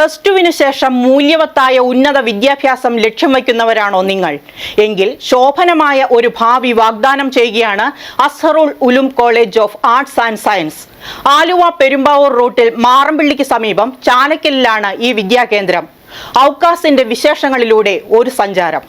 Plus ടുവിന് ശേഷം മൂല്യവത്തായ ഉന്നത വിദ്യാഭ്യാസം ലക്ഷ്യം വയ്ക്കുന്നവരാണോ നിങ്ങൾ? എങ്കിൽ ശോഭനമായ ഒരു ഭാവി വാഗ്ദാനം ചെയ്യുകയാണ് Azharul Uloom college of arts and science. Aluva Perumbavoor റൂട്ടിൽ മാറമ്പിള്ളിക്ക് സമീപം ചാലക്കലിലാണ് ഈ വിദ്യാകേന്ദ്രം. ഔക്കാസിന്റെ വിശേഷങ്ങളിലൂടെ ഒരു സഞ്ചാരം.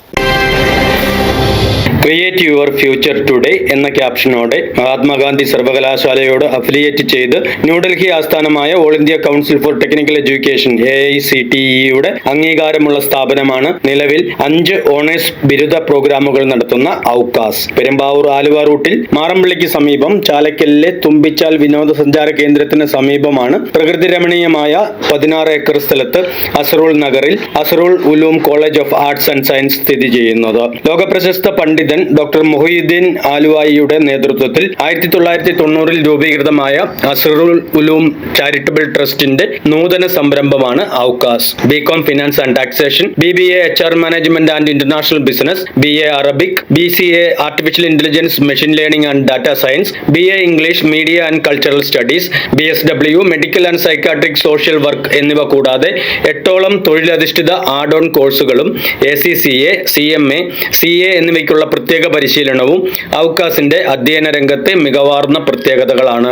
ക്രിയേറ്റ് യുവർ ഫ്യൂച്ചർ ടുഡേ എന്ന ക്യാപ്ഷനോടെ മഹാത്മാഗാന്ധി സർവകലാശാലയോട് അഫിലിയേറ്റ് ചെയ്ത് ന്യൂഡൽഹി ആസ്ഥാനമായ all India council for technical education A I C T ഇയുടെ അംഗീകാരമുള്ള സ്ഥാപനമാണ് നിലവിൽ അഞ്ച് ഓണേഴ്സ് ബിരുദ പ്രോഗ്രാമുകൾ നടത്തുന്ന ഔക്കാസ് പെരുമ്പാവൂർ ആലുവ റൂട്ടിൽ മാറമ്പള്ളിക്ക് സമീപം ചാലക്കലിലെ തുമ്പിച്ചാൽ വിനോദസഞ്ചാര കേന്ദ്രത്തിന് സമീപമാണ് പ്രകൃതി രമണീയമായ പതിനാറ് ഏക്കർ സ്ഥലത്ത് അസറുൾ നഗറിൽ Azharul Uloom college of arts and science സ്ഥിതി ചെയ്യുന്നത്. ലോകപ്രശസ്ത പണ്ഡിതൻ ഡോക്ടർ മൊഹീദ്ദീൻ ആലുവായിയുടെ നേതൃത്വത്തിൽ ആയിരത്തി തൊള്ളായിരത്തി തൊണ്ണൂറിൽ രൂപീകൃതമായ അസറുൽ ഉലൂം ചാരിറ്റബിൾ ട്രസ്റ്റിന്റെ നൂതന സംരംഭമാണ് AUCAS BCom finance and taxation B B A H R management and international business B A Arabic B C A artificial intelligence machine learning and data science B A English media and cultural studies B S W medical and psychiatric social work എന്നിവ കൂടാതെ എട്ടോളം തൊഴിലധിഷ്ഠിത add on കോഴ്സുകളും A C C A C M A C A എന്നിവയ്ക്കുള്ള പ്രത്യേക പരിശീലനവും ഔക്കാസിന്റെ അധ്യയന രംഗത്തെ മികവാർന്ന പ്രത്യേകതകളാണ്.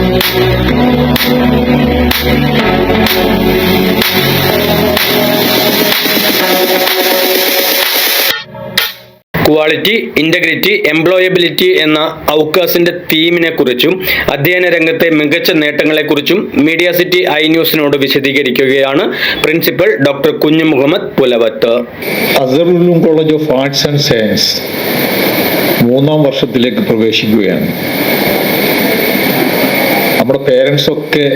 ക്വാളിറ്റി ഇന്റഗ്രിറ്റി എംപ്ലോയബിലിറ്റി എന്ന ഔക്കാസിന്റെ തീമിനെ കുറിച്ചും അധ്യയന രംഗത്തെ മികച്ച നേട്ടങ്ങളെക്കുറിച്ചും മീഡിയ സിറ്റി ഐ ന്യൂസിനോട് വിശദീകരിക്കുകയാണ് principal doctor Kunju Muhammad Pulavath. അസറുലും college of arts and science മൂന്നാം വർഷത്തിലേക്ക് പ്രവേശിക്കുകയാണ്. നമ്മുടെ പേരൻസ് ഒക്കെ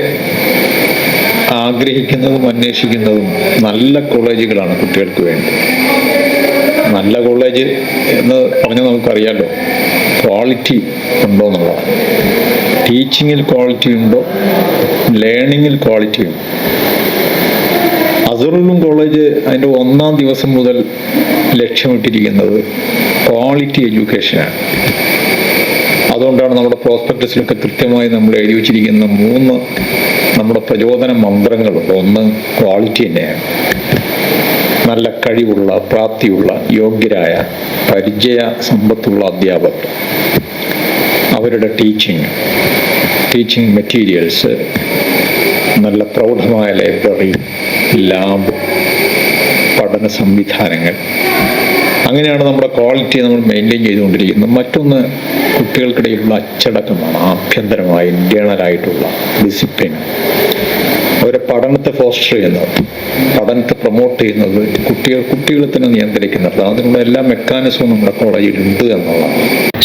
ആഗ്രഹിക്കുന്നതും അന്വേഷിക്കുന്നതും നല്ല കോളേജുകളാണ് കുട്ടികൾക്ക് വേണ്ടി നല്ല കോളേജ് എന്ന് പറഞ്ഞാൽ നമുക്കറിയാമല്ലോ ക്വാളിറ്റി ഉണ്ടോ എന്നുള്ളതാണ് ടീച്ചിങ്ങിൽ ക്വാളിറ്റി ഉണ്ടോ ലേണിങ്ങിൽ ക്വാളിറ്റി ഉണ്ടോ? അസറുള്ളും കോളേജ് അതിന്റെ ഒന്നാം ദിവസം മുതൽ ലക്ഷ്യമിട്ടിരിക്കുന്നത് ക്വാളിറ്റി എഡ്യൂക്കേഷനാണ്. അതുകൊണ്ടാണ് നമ്മുടെ പ്രോസ്പെക്ടസിലൊക്കെ കൃത്യമായി നമ്മൾ എഴുതി വച്ചിരിക്കുന്ന മൂന്ന് നമ്മുടെ പ്രചോദന മന്ത്രങ്ങൾ ഒന്ന് ക്വാളിറ്റി തന്നെയാണ്. നല്ല കഴിവുള്ള പ്രാപ്തിയുള്ള യോഗ്യരായ പരിചയ സമ്പത്തുള്ള അധ്യാപകർ. അവരുടെ ടീച്ചിങ് ടീച്ചിങ് മെറ്റീരിയൽസ് നല്ല പ്രൗഢമായ ലൈബ്രറി ലാബ് പഠന സംവിധാനങ്ങൾ. അങ്ങനെയാണ് നമ്മുടെ ക്വാളിറ്റി നമ്മൾ മെയിന്റെയിൻ ചെയ്തുകൊണ്ടിരിക്കുന്നത്. മറ്റൊന്ന് കുട്ടികൾക്കിടയിലുള്ള അച്ചടക്കമാണ് ആഭ്യന്തരമായ ഇന്റേണലായിട്ടുള്ള ഡിസിപ്ലിൻ അവരെ പഠനത്തെ ഫോസ്റ്റർ ചെയ്യുന്നത് പഠനത്തെ പ്രൊമോട്ട് ചെയ്യുന്നത് കുട്ടികൾ കുട്ടികളെ തന്നെ നിയന്ത്രിക്കുന്നത്. അതിനുള്ള എല്ലാ മെക്കാനിസവും നമ്മുടെ കോളേജിൽ ഉണ്ട് എന്നുള്ളതാണ്.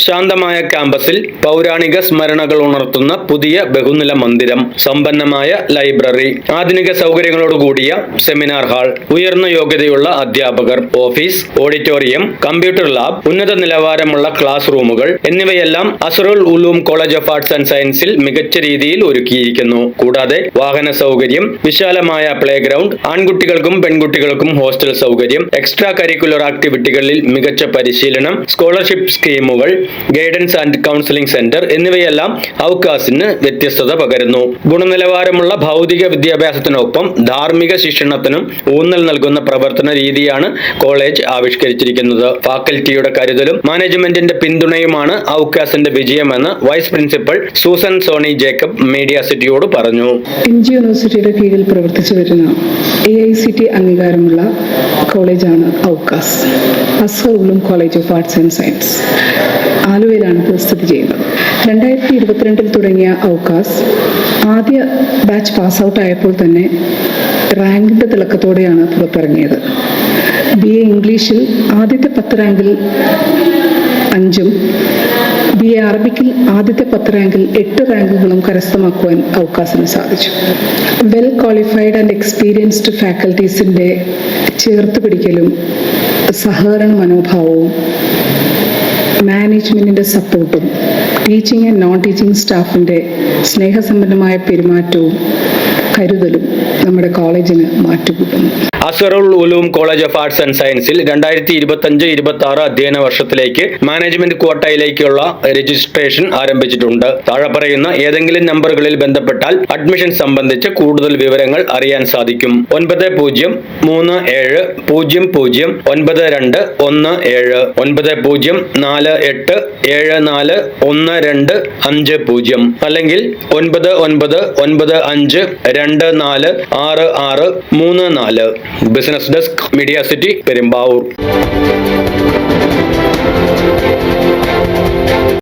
ശാന്തമായ ക്യാമ്പസിൽ പൗരാണിക സ്മരണകൾ ഉണർത്തുന്ന പുതിയ ബഹുനില മന്ദിരം സമ്പന്നമായ ലൈബ്രറി ആധുനിക സൗകര്യങ്ങളോട് കൂടിയ സെമിനാർ ഹാൾ ഉയർന്ന യോഗ്യതയുള്ള അധ്യാപകർ ഓഫീസ് ഓഡിറ്റോറിയം കമ്പ്യൂട്ടർ ലാബ് ഉന്നത നിലവാരമുള്ള ക്ലാസ് റൂമുകൾ എന്നിവയെല്ലാം Azharul Uloom college of arts and സയൻസിൽ മികച്ച രീതിയിൽ ഒരുക്കിയിരിക്കുന്നു. കൂടാതെ വാഹന സൗകര്യം വിശാലമായ പ്ലേ ഗ്രൗണ്ട് ആൺകുട്ടികൾക്കും പെൺകുട്ടികൾക്കും ഹോസ്റ്റൽ സൗകര്യം എക്സ്ട്രാ കരിക്കുലർ ആക്ടിവിറ്റികളിൽ മികച്ച പരിശീലനം സ്കോളർഷിപ്പ് സ്കീമുകൾ ഗൈഡൻസ് ആൻഡ് കൗൺസിലിംഗ് സെന്റർ എന്നിവയെല്ലാം ഔക്കാസിന് വ്യത്യസ്തത പകരുന്നു. ഗുണനിലവാരമുള്ള ഭൗതിക വിദ്യാഭ്യാസത്തിനൊപ്പം ധാർമ്മിക ശിക്ഷണത്തിനും ഊന്നൽ നൽകുന്ന പ്രവർത്തന രീതിയാണ് കോളേജ് ആവിഷ്കരിച്ചിരിക്കുന്നത്. ഫാക്കൽറ്റിയുടെ കരുതലും മാനേജ്മെന്റിന്റെ പിന്തുണയുമാണ് ഔക്കാസിന്റെ വിജയമെന്ന് vice principal Susan Soni Jacob media സിറ്റിയോട് പറഞ്ഞു. MG University കീഴിൽ പ്രവർത്തിച്ചു വരുന്ന എ ഐ സി ടി അംഗീകാരമുള്ള കോളേജാണ് AUCAS Azhar Uloom college of arts and science. ആലുവയിലാണ് ഇത് സ്ഥിതി ചെയ്യുന്നത്. രണ്ടായിരത്തി ഇരുപത്തിരണ്ടിൽ തുടങ്ങിയ ഔക്കാസ് ആദ്യ ബാച്ച് പാസ് ഔട്ട് ആയപ്പോൾ തന്നെ റാങ്കിന്റെ തിളക്കത്തോടെയാണ് പുറത്തിറങ്ങിയത്. ബി എ ഇംഗ്ലീഷിൽ ആദ്യത്തെ പത്ത് റാങ്കിൽ അഞ്ചും ബി എ അറബിക്കിൽ ആദ്യത്തെ പത്ത് റാങ്കിൽ എട്ട് റാങ്കുകളും കരസ്ഥമാക്കുവാൻ ഔക്കാസിന് സാധിച്ചു. വെൽ ക്വാളിഫൈഡ് ആൻഡ് എക്സ്പീരിയൻസ്ഡ് ഫാക്കൽറ്റീസിന്റെ ചേർത്ത് പിടിക്കലും സഹകരണ മനോഭാവവും മാനേജ്മെന്റിന്റെ സപ്പോർട്ടും ടീച്ചിങ് ആൻഡ് നോൺ ടീച്ചിങ് സ്റ്റാഫിന്റെ സ്നേഹസമ്പന്നമായ പെരുമാറ്റവും കരുതലും നമ്മുടെ കോളേജിന് മാറ്റുകൂട്ടുന്നു. Azharul Uloom college of arts and സയൻസിൽ രണ്ടായിരത്തി ഇരുപത്തി അഞ്ച് ഇരുപത്തി ആറ് അധ്യയന വർഷത്തിലേക്ക് മാനേജ്മെന്റ് ക്വാട്ടയിലേക്കുള്ള രജിസ്ട്രേഷൻ ആരംഭിച്ചിട്ടുണ്ട്. താഴെ പറയുന്ന ഏതെങ്കിലും നമ്പറുകളിൽ ബന്ധപ്പെട്ടാൽ അഡ്മിഷൻ സംബന്ധിച്ച് കൂടുതൽ വിവരങ്ങൾ അറിയാൻ സാധിക്കും. ഒൻപത് പൂജ്യം മൂന്ന് ഏഴ് പൂജ്യം പൂജ്യം ഒൻപത് രണ്ട് ഒന്ന് ഏഴ് ഒൻപത് പൂജ്യം നാല് എട്ട് ഏഴ് നാല് ഒന്ന് രണ്ട് അഞ്ച് പൂജ്യം അല്ലെങ്കിൽ ഒൻപത് ഒൻപത് ഒൻപത് അഞ്ച് രണ്ട് നാല് ആറ് ആറ് മൂന്ന് നാല്. Business desk media city Perumbavoor